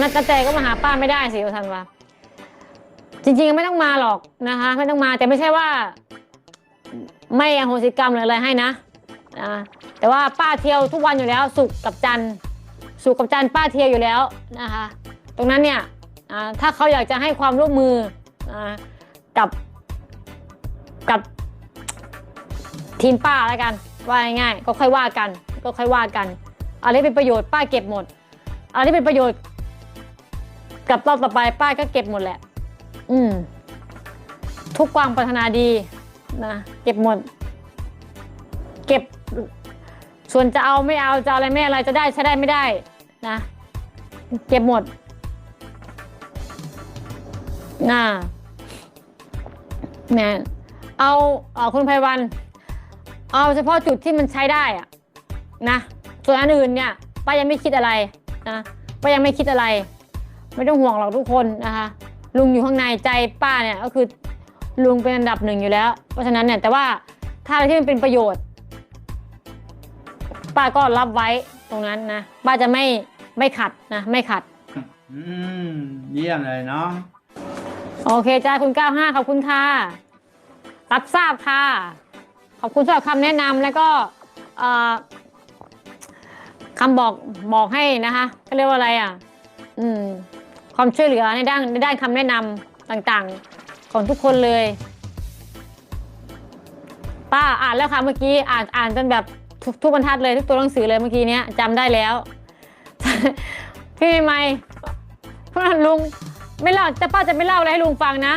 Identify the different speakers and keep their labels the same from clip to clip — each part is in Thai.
Speaker 1: นัดแตก็มาหาป้าไม่ได้สิทันวะจริง ๆ ไม่ต้องมาหรอกนะคะ ไม่ต้องมาแต่ไม่ใช่ว่า ไม่อโหสิกรรมหรืออะไรให้นะอ่าแต่ว่าป้าเที่ยวทุกวันอยู่แล้ว สุกกับจันสุกกับจันป้าเที่ยวอยู่แล้วนะคะ ตรงนั้นเนี่ยถ้าเขาอยากจะให้ความร่วมมือกับกับทีมป้าแล้วกัน ว่าง่ายๆก็ค่อยว่ากัน ก็ค่อยว่ากันอะไรเป็นประโยชน์ป้าเก็บหมดอะไรเป็นประโยชน์ กับรอบต่อไปป้ายก็เก็บหมดแหละ อืม ทุกความปรารถนาดีนะเก็บหมด เก็บ ส่วนจะเอาไม่เอาจะอะไรไม่อะไรจะได้ใช้ได้ไม่ได้ นะ เก็บหมดน่าแมเอาเอาคุณไพวัน เอาเฉพาะจุดที่มันใช้ได้อะนะ ส่วนอันอื่นเนี่ยป้ายังไม่คิดอะไรนะป้ายังไม่คิดอะไร ไม่ต้องห่วงหรอกทุกคนนะคะลุงอยู่ข้างในใจป้าเนี่ยก็คือลุงเป็นอันดับหนึ่งอยู่แล้ว เพราะฉะนั้นเนี่ยแต่ว่าถ้าอะไรที่มันเป็นประโยชน์ ป้าก็รับไว้ตรงนั้นนะป้าจะไม่ไม่ขัดนะไม่ขัด
Speaker 2: อืมเยี่ยมเลยเนาะ
Speaker 1: โอเคจ้าคุณ 95ขอบคุณค่ะรับทราบค่ะ ขอบคุณสำหรับคำแนะนำแล้วก็เอ่อคำบอกบอกให้นะคะก็เรียกว่าอะไรอะ อืม ความช่วยเหลือในด้านในด้านคำแนะนำต่างๆ ของทุกคนเลย ป้าอ่านแล้วค่ะเมื่อกี้อ่านอ่านจนแบบทุกทุกบรรทัดเลยทุกตัวหนังสือเลยเมื่อกี้เนี้ยจำได้แล้ว พี่ใหม่เพื่อลุงไม่เล่าแต่ป้าจะไม่เล่าอะไรให้ลุงฟังนะ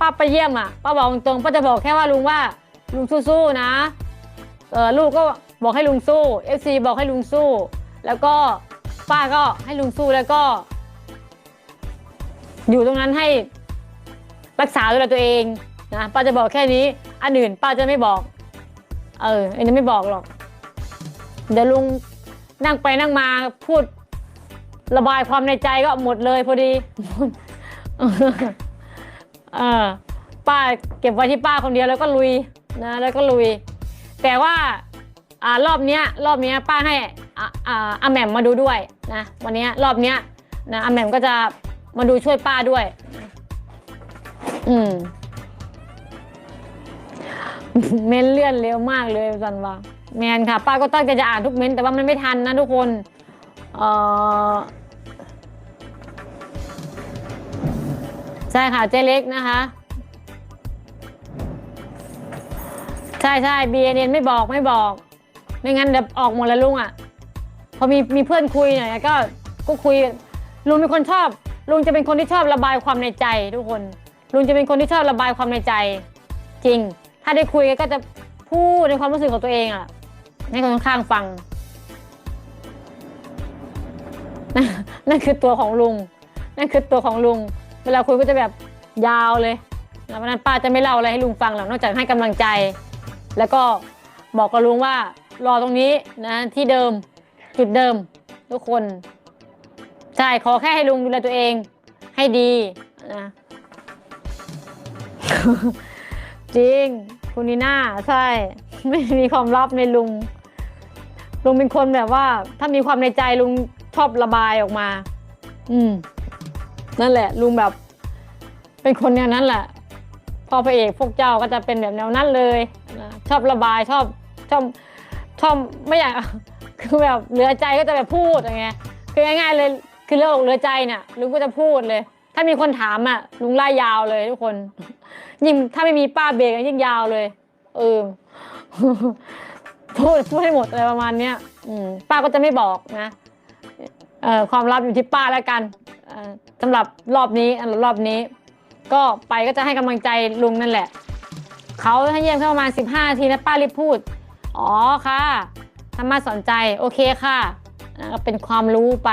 Speaker 1: ป้าไปเยี่ยมอะป้าบอกตรงๆป้าจะบอกแค่ว่าลุงว่าลุงสู้ๆนะเออลูกก็บอกให้ลุงสู้เอฟซีบอกให้ลุงสู้ แล้วก็ป้าก็ให้ลุงสู้แล้วก็ อยู่ตรงนั้นให้รักษาดูแลตัวเองนะป้าจะบอกแค่นี้ อันอื่นป้าจะไม่บอก เอออันนี้ไม่บอกหรอก เดี๋ยวลุงนั่งไปนั่งมาพูด ระบายความในใจก็หมดเลยพอดีเออป้าเก็บไว้ที่ป้าคนเดียวแล้วก็ลุยนะแล้วก็ลุย แต่ว่าอ่ารอบเนี้ย รอบเนี้ยป้าให้อ่าอ่าแหม่มมาดูด้วยนะวันเนี้ยรอบเนี้ยนะอาแหม่มก็จะ มาดูช่วยป้าด้วย อืม เม้นเลื่อนเร็วมากเลยสันว่าแมนค่ะ ป้าก็ตั้งใจจะอ่านทุกเม้นแต่ว่ามันไม่ทันนะทุกคน เออใช่ค่ะเจ๊เล็กนะคะ ใช่ใช่ BNN ไม่บอกไม่บอก ไม่งั้นเดี๋ยวออกหมดแล้วลุงอะ พอมีมีเพื่อนคุยหน่อยก็ก็คุยลุงเป็นคนชอบ ลุงจะเป็นคนที่ชอบระบายความในใจทุกคน ลุงจะเป็นคนที่ชอบระบายความในใจ จริง ถ้าได้คุยก็จะพูดในความรู้สึกของตัวเองอะ ให้คนข้างๆฟังนั่นนั่นคือตัวของลุง นั่นคือตัวของลุง เวลาคุยก็จะแบบยาวเลย แล้ววันนั้นป้าจะไม่เล่าอะไรให้ลุงฟังหรอกนอกจากให้กำลังใจ แล้วก็บอกกับลุงว่ารอตรงนี้นะที่เดิมจุดเดิมทุกคน ใช่ ขอแค่ให้ลุงดูแลตัวเองให้ดีนะจริง คุณนีน่าใช่ ไม่มีความลับในลุง ลุงเป็นคนแบบว่า ถ้ามีความในใจลุงชอบระบายออกมา อืม นั่นแหละ ลุงแบบ เป็นคนแนวนั้นแหละพอพระเอกพวกเจ้าก็จะเป็นแบบแนวนั้นเลยนะชอบระบายชอบชอบชอบไม่อยากคือแบบเหลือใจก็จะแบบพูดอย่างเงี้ยคือง่ายๆเลย คือเรื่องอกเหลือใจเนี่ยลุงก็จะพูดเลย ถ้ามีคนถามอะลุงไล่ยาวเลยทุกคน ยิ่งถ้าไม่มีป้าเบรกยิ่งยาวเลย เออพูดพูดให้หมดอะไรประมาณเนี้ยอืมป้าก็จะไม่บอกนะเอ่อความลับอยู่ที่ป้าแล้วกันสำหรับรอบนี้อันรอบนี้ ก็ไปก็จะให้กำลังใจลุงนั่นแหละเขาให้เยี่ยมแค่ประมาณ 15นาทีนะป้ารีบพูด อ๋อค่ะธรรมะสนใจ โอเคค่ะอะก็เป็นความรู้ไป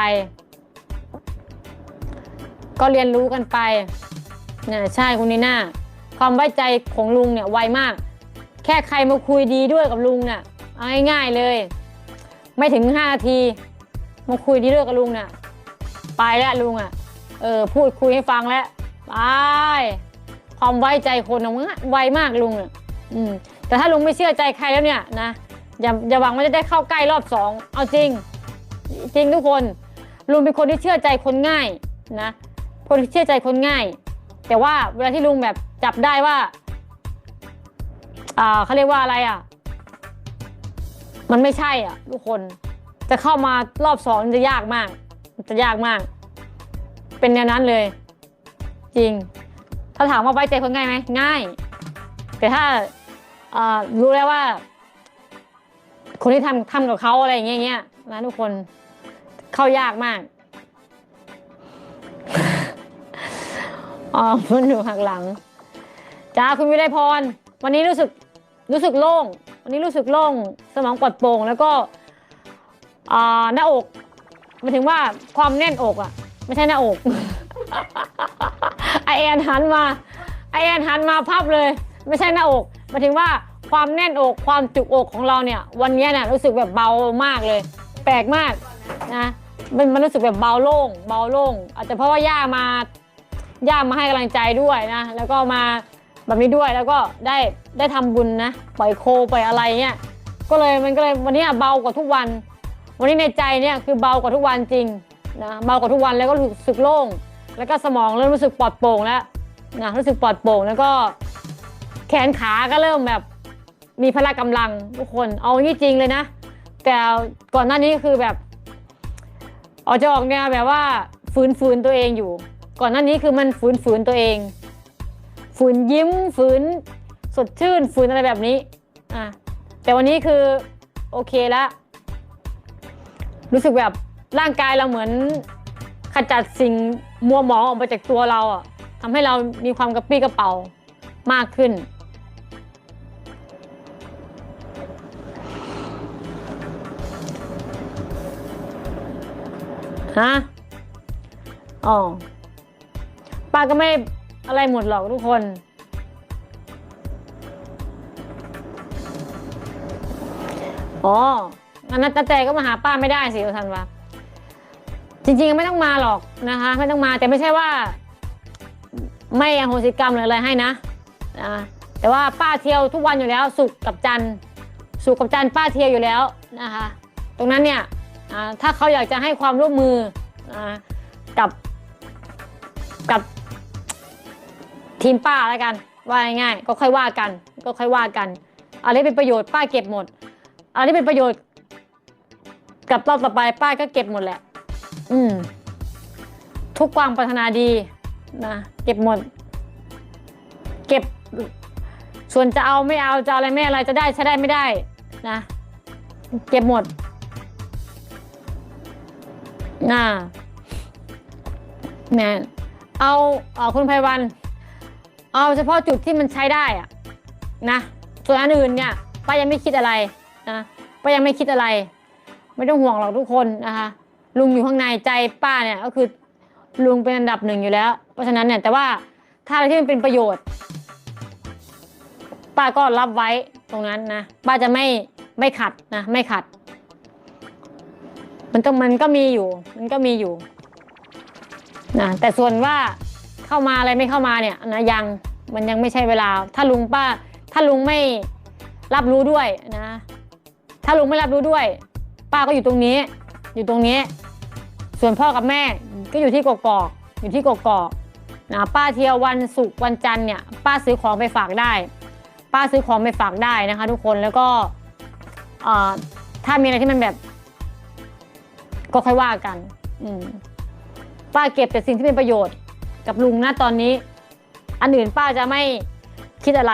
Speaker 1: ก็เรียนรู้กันไปนะใช่คุณนีน่าความไว้ใจของลุงเนี่ยไวมาก แค่ใครมาคุยดีด้วยกับลุงเนี่ยเอาง่ายๆเลย ไม่ถึง5นาทีมาคุยดีด้วยกับลุงเนี่ยไปแล้วลุงอะเออพูดคุยให้ฟังแล้วไปความไว้ใจคนอะมันไวมากลุงอะอืมแต่ถ้าลุงไม่เชื่อใจใครแล้วเนี่ยนะอย่าอย่าหวังว่าจะได้เข้าใกล้รอบสองเอาจริง จริงทุกคนลุงเป็นคนที่เชื่อใจคนง่ายนะ คนเชื่อใจคนง่าย แต่ว่าเวลาที่ลุงแบบจับได้ว่าอ่าเขาเรียกว่าอะไรอะ มันไม่ใช่อะ ทุกคน จะเข้ามารอบสองจะยากมาก จะยากมาก เป็นแนวนั้นเลย จริง ถ้าถามว่าไว้ใจคนง่ายไหมง่าย แต่ถ้าอ่ารู้แล้วว่า คนที่ทำทำกับเขาอะไรอย่างเงี้ยนะทุกคนเข้ายากมาก อ๋อมันอยู่หักหลังจ้าคุณวิไลพร วันนี้รู้สึกรู้สึกโล่ง วันนี้รู้สึกโล่งสมองปลอดโปร่งแล้วก็อ่าหน้าอกหมายถึงว่าความแน่นอกอะไม่ใช่หน้าอกไอแอนหันมาไอแอนหันมาพับเลย ไม่ใช่หน้าอกหมายถึงว่าความแน่นอกความจุกอกของเราเนี่ย วันนี้เนี่ยรู้สึกแบบเบามากเลย แปลกมากนะมันมันรู้สึกแบบเบาโล่งเบาโล่งอาจจะเพราะว่าย่ามา ย่ามาให้กำลังใจด้วยนะ แล้วก็มาแบบนี้ด้วยแล้วก็ได้ได้ทำบุญนะปล่อยโคปล่อยอะไรเงี้ยก็เลยมันก็เลยวันนี้เบากว่าทุกวัน วันนี้ในใจเนี่ยคือเบากว่าทุกวันจริงนะเบากว่าทุกวันแล้วก็รู้สึกโล่ง แล้วก็สมองเริ่มรู้สึกปลอดโปร่งแล้วนะรู้สึกปลอดโปร่งแล้วก็ แขนขาก็เริ่มแบบมีพละกำลังทุกคนเอางี้จริงเลยนะ แต่ก่อนหน้านี้คือแบบออกจะออกแนวแบบว่าฝืนฝืนตัวเองอยู่ ก่อนหน้านี้คือมันฝืนฝืนตัวเอง ฝืนยิ้มฝืนสดชื่นฝืนอะไรแบบนี้อะแต่วันนี้คือโอเคแล้วรู้สึกแบบร่างกายเราเหมือนขจัดสิ่งมัวหมองออกไปจากตัวเราอะทำให้เรามีความกระปรี้กระเป๋ามากขึ้น ฮะ อ๋อ ป้าก็ไม่อะไรหมดหรอกทุกคน อ๋องั้นนัตแต่ก็มาหาป้าไม่ได้สิทันวะจริงๆไม่ต้องมาหรอกนะคะ ไม่ต้องมาแต่ไม่ใช่ว่า ไม่อโหสิกรรมหรืออะไรให้นะนะแต่ว่าป้าเที่ยวทุกวันอยู่แล้ว สุกกับจันสุกกับจันป้าเที่ยวอยู่แล้วนะคะ ตรงนั้นเนี่ยถ้าเขาอยากจะให้ความร่วมมือกับกับ ทีมป้าแล้วกัน ว่าง่ายๆก็ค่อยว่ากัน ก็ค่อยว่ากันอะไรเป็นประโยชน์ป้าเก็บหมดอะไรที่เป็นประโยชน์ กับรอบต่อไปป้าก็เก็บหมดแหละ อืม ทุกความปรารถนาดีนะเก็บหมด เก็บ ส่วนจะเอาไม่เอาจะอาอะไรไม่อะไรจะได้ใช้ได้ไม่ได้ นะ เก็บหมดน่าแม่เอาเอาคุณไพวัน เอาเฉพาะจุดที่มันใช้ได้อะนะ ส่วนอันอื่นเนี่ยป้ายังไม่คิดอะไรนะป้ายังไม่คิดอะไร ไม่ต้องห่วงหรอกทุกคนนะคะลุงอยู่ข้างในใจป้าเนี่ยก็คือลุงเป็นอันดับหนึ่งอยู่แล้ว เพราะฉะนั้นเนี่ยแต่ว่าถ้าอะไรที่มันเป็นประโยชน์ ป้าก็รับไว้ตรงนั้นนะป้าจะไม่ไม่ขัดนะไม่ขัด มันก็มันก็มีอยู่ มันก็มีอยู่นะแต่ส่วนว่าเข้ามาอะไรไม่เข้ามาเนี่ยนะยัง มันยังไม่ใช่เวลา ถ้าลุงป้า ถ้าลุงไม่รับรู้ด้วยนะ ถ้าลุงไม่รับรู้ด้วย ป้าก็อยู่ตรงนี้ อยู่ตรงนี้ ส่วนพ่อกับแม่ก็อยู่ที่กกอกอยู่ที่กกอกนะป้าเที่ยววันศุกร์วันจันทร์เนี่ยป้าซื้อของไปฝากได้ ป้าซื้อของไปฝากได้นะคะ ทุกคนแล้วก็ถ้ามีอะไรที่มันแบบ ก็ค่อยว่ากัน อืมป้าเก็บแต่สิ่งที่เป็นประโยชน์กับลุงนะตอนนี้ อันอื่นป้าจะไม่คิดอะไร